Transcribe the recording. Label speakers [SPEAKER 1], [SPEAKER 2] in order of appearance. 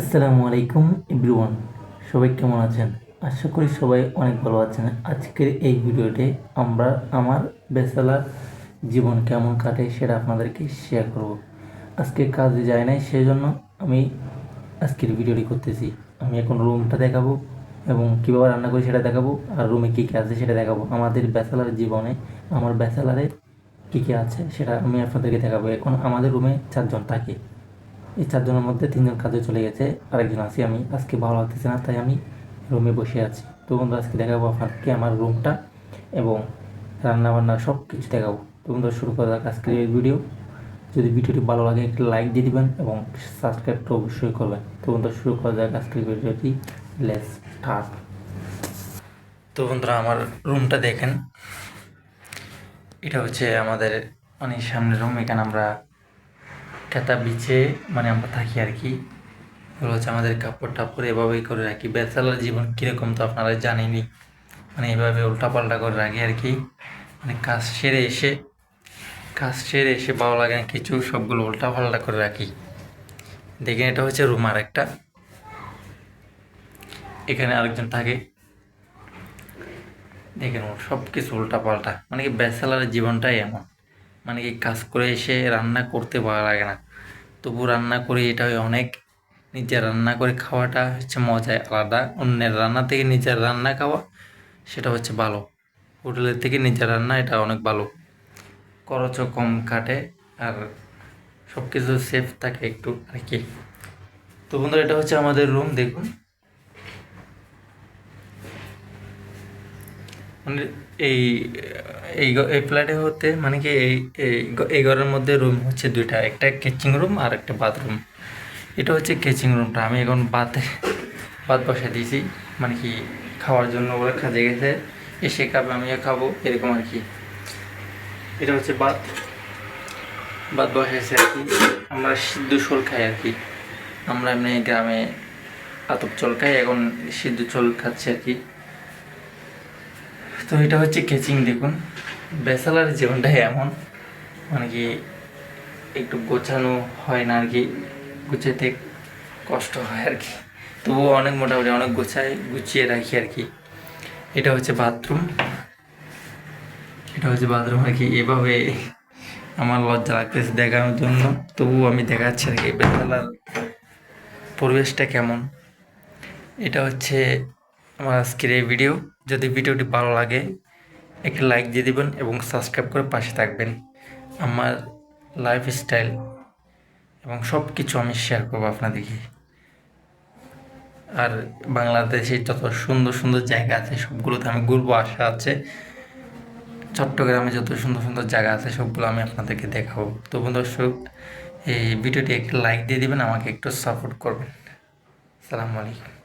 [SPEAKER 1] আসসালামু আলাইকুম এভরিওয়ান, সবাই কেমন আছেন? আশা করি সবাই অনেক ভালো আছেন। আজকের এই ভিডিওতে আমরা আমার বেসালার জীবন কেমন কাটে সেটা আপনাদেরকে শেয়ার করব। আজকে কাজে যায় নাই, সেজন্য আমি আজকের ভিডিওটি করতেছি। আমি এখন রুমটা দেখাবো এবং কীভাবে রান্না করি সেটা দেখাবো আর রুমে কী কী আছে সেটা দেখাবো। আমাদের ব্যাচেলার জীবনে আমার ব্যাচেলারে কী কী আছে সেটা আমি আপনাদেরকে দেখাবো। এখন আমাদের রুমে চারজন থাকে। এই চারজনের মধ্যে তিনজন কাজে চলে গেছে। আরেকজন আছি আমি। আজকে ভালো লাগতেছে না, তাই আমি রুমে বসে আছি। তো বন্ধু, আজকে দেখাবো আপনাদেরকে আমার রুমটা এবং রান্না বান্না সব কিছু দেখাবো। তো বন্ধু, শুরু করা যাক আজকের এই ভিডিও। যদি ভিডিওটি ভালো লাগে, একটি লাইক দিয়ে দিবেন এবং সাবস্ক্রাইব তো অবশ্যই করবেন। তো বন্ধু, শুরু করা যাক আজকের ভিডিওটি। লেস স্টার্ট তো বন্ধুরা, আমার রুমটা দেখেন। এটা হচ্ছে আমাদের মানে সামনের রুম। এখানে আমরা খেতা বিছে মানে আমরা থাকি আর কি। এগুলো হচ্ছে আমাদের কাপড় টাপড় এভাবেই করে রাখি। ব্যাচেলার জীবন কীরকম তো আপনারা জানেনই। মানে এভাবে উল্টাপাল্টা করে রাখি আর কি। মানে কাজ সেরে এসে, কাজ সেরে এসে ভালো লাগে না, কিছু সবগুলো উল্টাপাল্টা করে রাখি। দেখেন, এটা হচ্ছে রুম আর একটা এখানে আরেকজন থাকে। দেখেন সব কিছু উল্টাপাল্টা। মানে কি ব্যাচেলারের জীবনটাই এমন। মানে কি কাজ করে এসে রান্না করতে ভালো লাগে না। তবু রান্না করে এটা অনেক। নিজের রান্না করে খাওয়াটা হচ্ছে মজায় আলাদা। অন্যের রান্না থেকে নিজের রান্না খাওয়া, সেটা হচ্ছে ভালো। হোটেলের থেকে নিজের রান্না, এটা অনেক ভালো। খরচও কম কাটে আর সব কিছু সেফ থাকে একটু আর কি তো বন্ধুরা, এটা হচ্ছে আমাদের রুম দেখুন। মানে এই এই এই ফ্ল্যাটে হতে মানে কি এই এই ঘরের মধ্যে রুম হচ্ছে দুইটা, একটা কিচিং রুম আর একটা বাথরুম এটা হচ্ছে কিচিং রুমটা আমি এখন বাতে ভাত বসে দিয়েছি। মানে কি খাওয়ার জন্য ওরা কাজে গেছে। এসে খাবে আমিও খাব, এরকম আর কি। এটা হচ্ছে ভাত ভাত বসাইছে আর কি। আমরা সিদ্ধ শোল খাই আর কি। আমরা এমনি গ্রামে আতপ চল খাই। এখন সিদ্ধ চল খাচ্ছি আর কি। তো এটা হচ্ছে কেচিং দেখুন। ব্যাচেলার জীবনটা এমন। মানে কি একটু গোছানো হয় না আর কি গুছাতে কষ্ট হয় আর কি। তবুও অনেক মোটামুটি অনেক গোছায়, গুছিয়ে রাখি আর কি। এটা হচ্ছে বাথরুম এটা হচ্ছে বাথরুম আর কি। এভাবে আমার লজ্জা লাগতেছে দেখানোর জন্য। তবুও আমি দেখাচ্ছি আর কি, ব্যাচেলার পরিবেশটা কেমন। এটা হচ্ছে আমার আজকের এই ভিডিও যদি ভিডিওটি ভালো লাগে, একটি লাইক দিয়ে দিবেন এবং সাবস্ক্রাইব করে পাশে থাকবেন। আমার লাইফ স্টাইল এবং সব কিছু আমি শেয়ার করব আপনাদেরকে। আর বাংলাদেশে যত সুন্দর সুন্দর জায়গা আছে, সবগুলোতে আমি ঘুরবো, আশা আছে। চট্টগ্রামে যত সুন্দর সুন্দর জায়গা আছে, সবগুলো আমি আপনাদেরকে দেখাবো। তো দর্শক এই ভিডিওটি একটি লাইক দিয়ে দিবেন, আমাকে একটু সাপোর্ট করবেন। সালামু আলাইকুম।